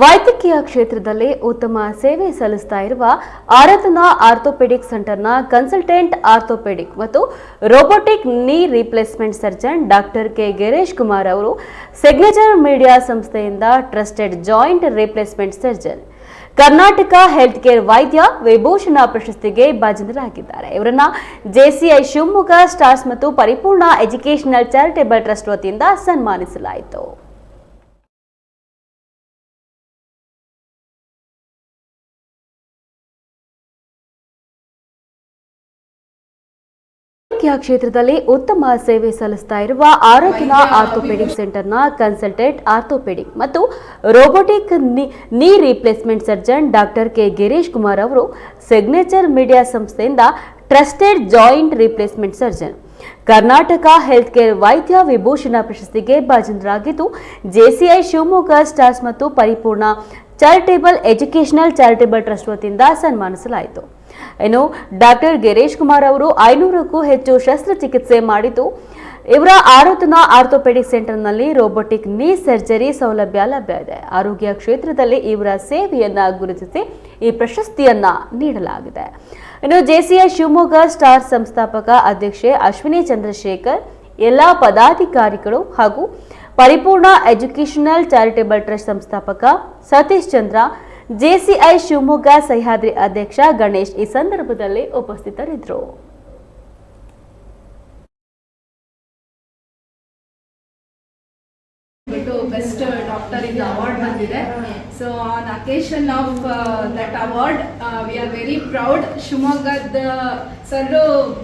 ವೈದ್ಯಕೀಯ ಕ್ಷೇತ್ರದಲ್ಲಿ ಉತ್ತಮ ಸೇವೆ ಸಲ್ಲಿಸ್ತಾ ಇರುವ ಆರಾಧನಾ ಆರ್ಥೋಪೆಡಿಕ್ ಸೆಂಟರ್ನ ಕನ್ಸಲ್ಟೆಂಟ್ ಆರ್ಥೋಪೆಡಿಕ್ ಮತ್ತು robotic knee replacement surgeon doctor K Girish Kumar ಅವರು ಸಿಗ್ನೇಚರ್ ಮೀಡಿಯಾ ಸಂಸ್ಥೆಯಿಂದ trusted joint replacement surgeon. Karnataka health care Vaidya Vibhushana ಪ್ರಶಸ್ತಿಗೆ ಭಾಜನರಾಗಿದ್ದಾರೆ. ಇವರನ್ನ ಜೆಸಿಐ ಶಿವಮೊಗ್ಗ ಸ್ಟಾರ್ಸ್ ಮತ್ತು ಪರಿಪೂರ್ಣ ಎಜುಕೇಷನಲ್ ಚಾರಿಟೇಬಲ್ ಟ್ರಸ್ಟ್ ವತಿಯಿಂದ ಸನ್ಮಾನಿಸಲಾಯಿತು. ವೈದ್ಯಕೀಯ ಕ್ಷೇತ್ರದಲ್ಲಿ ಉತ್ತಮ ಸೇವೆ ಸಲ್ಲಿಸ್ತಾ ಇರುವ ಆರೋಗ್ಯ ಆರ್ಥೋಪೆಡಿಕ್ ಸೆಂಟರ್ನ ಕನ್ಸಲ್ಟೆಂಟ್ ಆರ್ಥೋಪೆಡಿಕ್ ಮತ್ತು robotic knee- knee replacement surgeon doctor K Girish Kumar ಅವರು ಸಿಗ್ನೇಚರ್ ಮೀಡಿಯಾ ಸಂಸ್ಥೆಯಿಂದ trusted joint replacement surgeon. Karnataka health care Vaidya Vibhushana ಪ್ರಶಸ್ತಿಗೆ ಭಾಜನರಾಗಿದ್ದು ಜೆಸಿಐ ಶಿವಮೊಗ್ಗ ಸ್ಟಾರ್ಸ್ ಮತ್ತು ಪರಿಪೂರ್ಣ ಚಾರಿಟೇಬಲ್ ಎಜುಕೇಷನಲ್ ಚಾರಿಟೇಬಲ್ ಟ್ರಸ್ಟ್ ವತಿಯಿಂದ ಸನ್ಮಾನಿಸಲಾಯಿತು. ಇನ್ನು ಡಾಕ್ಟರ್ ಗಿರೀಶ್ ಕುಮಾರ್ ಅವರು ಐನೂರಕ್ಕೂ ಹೆಚ್ಚು ಶಸ್ತ್ರಚಿಕಿತ್ಸೆ ಮಾಡಿದ್ದು, ಇವರ ಆರೋತನ ಆರ್ಥೋಪೆಡಿಕ್ ಸೆಂಟರ್ನಲ್ಲಿ ರೋಬೋಟಿಕ್ ನೀ ಸರ್ಜರಿ ಸೌಲಭ್ಯ ಲಭ್ಯ ಇದೆ. ಆರೋಗ್ಯ ಕ್ಷೇತ್ರದಲ್ಲಿ ಇವರ ಸೇವೆಯನ್ನ ಗುರುತಿಸಿ ಈ ಪ್ರಶಸ್ತಿಯನ್ನ ನೀಡಲಾಗಿದೆ. ಇನ್ನು ಜೆಸಿಐ ಶಿವಮೊಗ್ಗ ಸ್ಟಾರ್ ಸಂಸ್ಥಾಪಕ ಅಧ್ಯಕ್ಷೆ ಅಶ್ವಿನಿ ಚಂದ್ರಶೇಖರ್, ಎಲ್ಲ ಪದಾಧಿಕಾರಿಗಳು ಹಾಗೂ ಪರಿಪೂರ್ಣ ಎಜುಕೇಷನಲ್ ಚಾರಿಟೇಬಲ್ ಟ್ರಸ್ಟ್ ಸಂಸ್ಥಾಪಕ ಸತೀಶ್ ಚಂದ್ರ ಜೆಸಿಐ ಶಿವಮೊಗ್ಗ ಸಹ್ಯಾದ್ರಿ ಅಧ್ಯಕ್ಷ ಗಣೇಶ್ ಈ ಸಂದರ್ಭದಲ್ಲಿ ಉಪಸ್ಥಿತರಿದ್ದರು. ಬೆಸ್ಟ್ ಡಾಕ್ಟರ್ ಇಂದ ಅವಾರ್ಡ್ ಬಂದಿದೆ. So on occasion of that award we are very proud ಶಿವಮೊಗ್ಗದ ಸರ್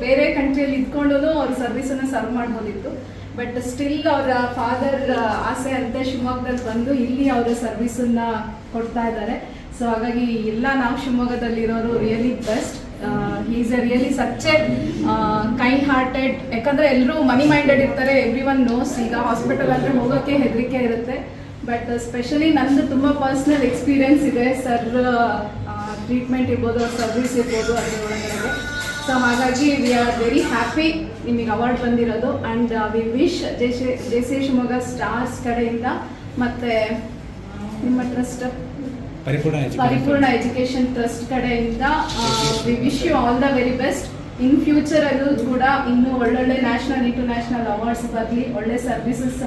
ಬೇರೆ ಕಂಟ್ರಿಯಲ್ಲಿ ಇದ್ಕೊಂಡು ಅವ್ರ ಸರ್ವಿಸನ್ನು ಸರ್ವ್ ಮಾಡ್ಬೋದಿತ್ತು. ಬಟ್ ಸ್ಟಿಲ್ ಅವರ ಫಾದರ್ ಆಸೆ ಅಂತ ಶಿವಮೊಗ್ಗದಲ್ಲಿ ಬಂದು ಇಲ್ಲಿ ಅವರ ಸರ್ವಿಸನ್ನ ಕೊಡ್ತಾ ಇದ್ದಾರೆ. ಸೊ ಹಾಗಾಗಿ ಎಲ್ಲ ನಾವು ಶಿವಮೊಗ್ಗದಲ್ಲಿರೋರು really best is a really such a kind hearted ಯಾಕಂದ್ರೆ ಎಲ್ಲರೂ ಮನಿ ಮೈಂಡೆಡ್ ಇರ್ತಾರೆ ಎವ್ರಿ ಒನ್ ನೋಸ್ ಈಗ ಹಾಸ್ಪಿಟಲ್ ಅಂದ್ರೆ ಹೋಗೋಕ್ಕೆ ಹೆದರಿಕೆ ಇರುತ್ತೆ. ಬಟ್ ಸ್ಪೆಷಲಿ ನಂದು ತುಂಬ ಪರ್ಸ್ನಲ್ ಎಕ್ಸ್ಪೀರಿಯೆನ್ಸ್ ಇದೆ. ಸರ್ ಟ್ರೀಟ್ಮೆಂಟ್ ಇರ್ಬೋದು ಸರ್ವಿಸ್ ಇರ್ಬೋದು ಅದ್ರ ಒಳಗಡೆ. ಸೊ ಹಾಗಾಗಿ ವಿ ಆರ್ ವೆರಿ ಹ್ಯಾಪಿ ನಿಮಗೆ ಅವಾರ್ಡ್ ಬಂದಿರೋದು. And we wish J C J C Shivamogga stars ಕಡೆಯಿಂದ. ಮತ್ತು, ನಿಮ್ಮ ಟ್ರಸ್ಟ್. ಪರಿಪೂರ್ಣ ಎಜುಕೇಶನ್ ಟ್ರಸ್ಟ್ ಕಡೆಯಿಂದ we wish you all the very best in future ಅಲ್ಲೂ ಕೂಡ ಇನ್ನು ಒಳ್ಳೊಳ್ಳೆ ನ್ಯಾಷನಲ್ ಇಂಟರ್ನ್ಯಾಷನಲ್ ಅವಾರ್ಡ್ಸ್ ಬರಲಿ, ಒಳ್ಳೆ ಸರ್ವಿಸಸ್